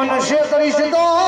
नशे तरी सिधो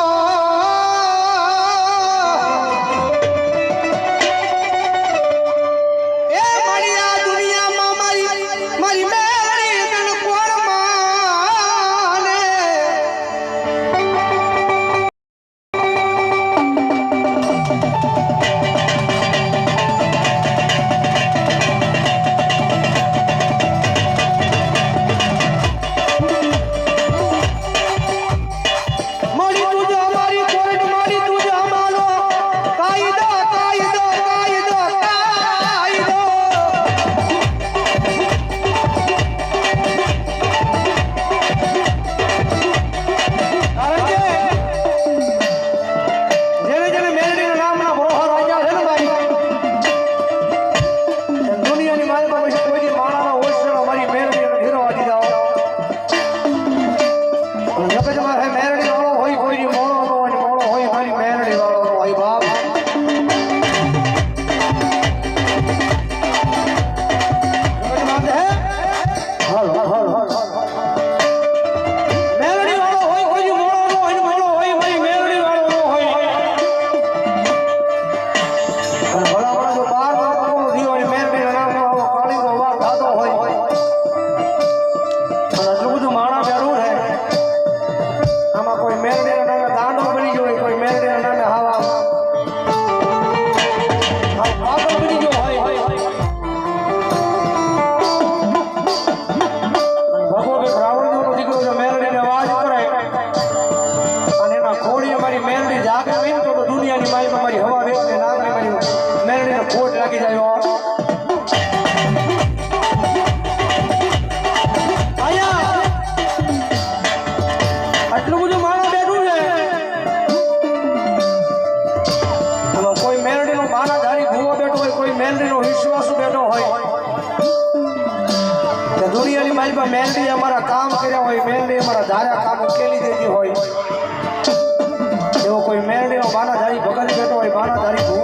અમારા કામ કર્યા હોય મેળડી અમારા ધાર્યા કામ ઉકેલી દેતી હોય. એવો કોઈ મેળડીનો બાનાધારી ભગત બેઠો હોય, બાનાધારી ભૂ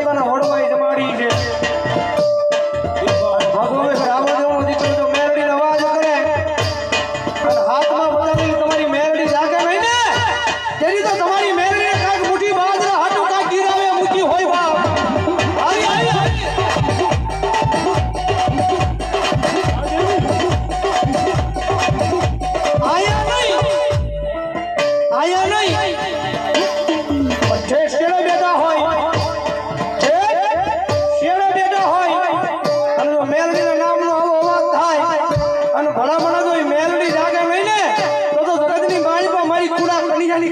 પોતાના વડવાઈ જમાડી છે.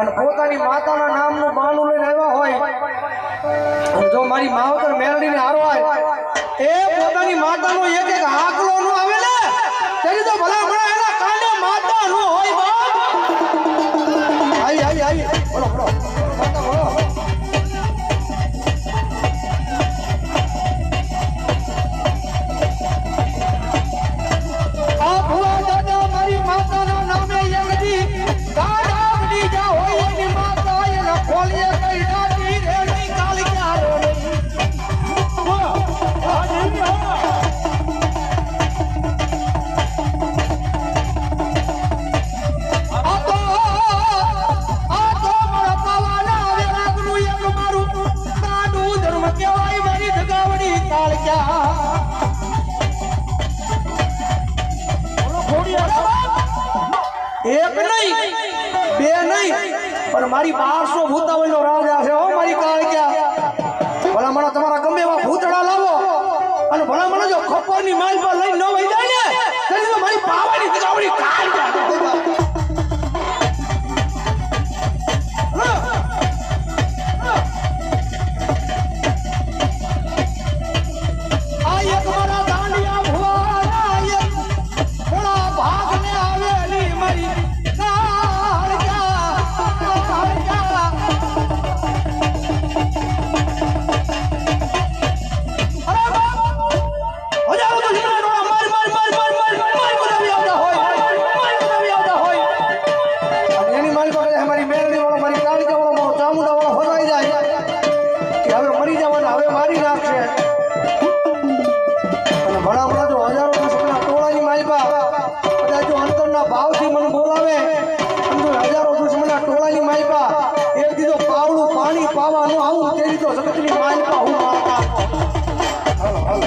અને પોતાની માતાના નામનું બાનું લઈને આવ્યા હોય. જો મારી માવતર મેરડીને હારો હોય એ પોતાની માતાનો એક એક હાકલો નું આવે ને. તેની તો ભલા એના કાંડે માતા નો હોય બાપ. એક નહીં, બે નહીં. પણ મારી બારસો ભૂતાવળનો રાજા છે હો, મારી કાળક્યા ભલા મને તમારા ગમે એવા ભૂતડા લાવો અને ભલા મને જો ખપ્પરની માલ પર લઈને ન વહી ચામુંડા વાળો જાય. કે હવે મરી જવાના, હવે મારી નાખશે. અને ભલા ભલા જો હજારો દુશ્મના ટોળાની માલિકા કદાચ જો અંતરના ભાવથી મને બોલાવે હજારો દુશ્મના ટોળાની માલિકા એક દીધો પાવડું પાણી પાવા ન આવું તે દીધો જગતની માલિકા હું હલો.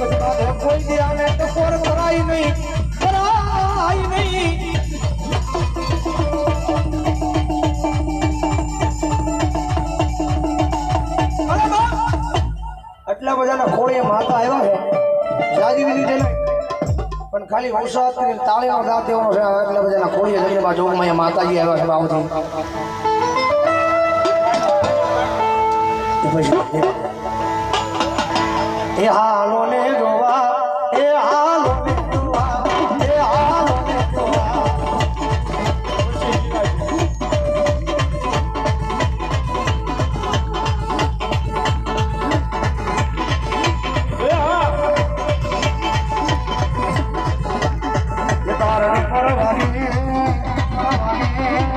કહેવાય કોઈ દી આને ટકોર કરાય નહીં કરાય નહીં અરે બા! આટલા બધાના ખોળે માતા આવ્યા છે જાગીવી લીધે નહીં પણ ખાલી વરસાદ કરીને તાળીનો દાંત દેવાનો છે એટલા બધાના ખોળીએ જમીનમાં જોગમાં અહીંયા માતાજી આવ્યા છે બાવથી એ પછી એ હાલો ને જો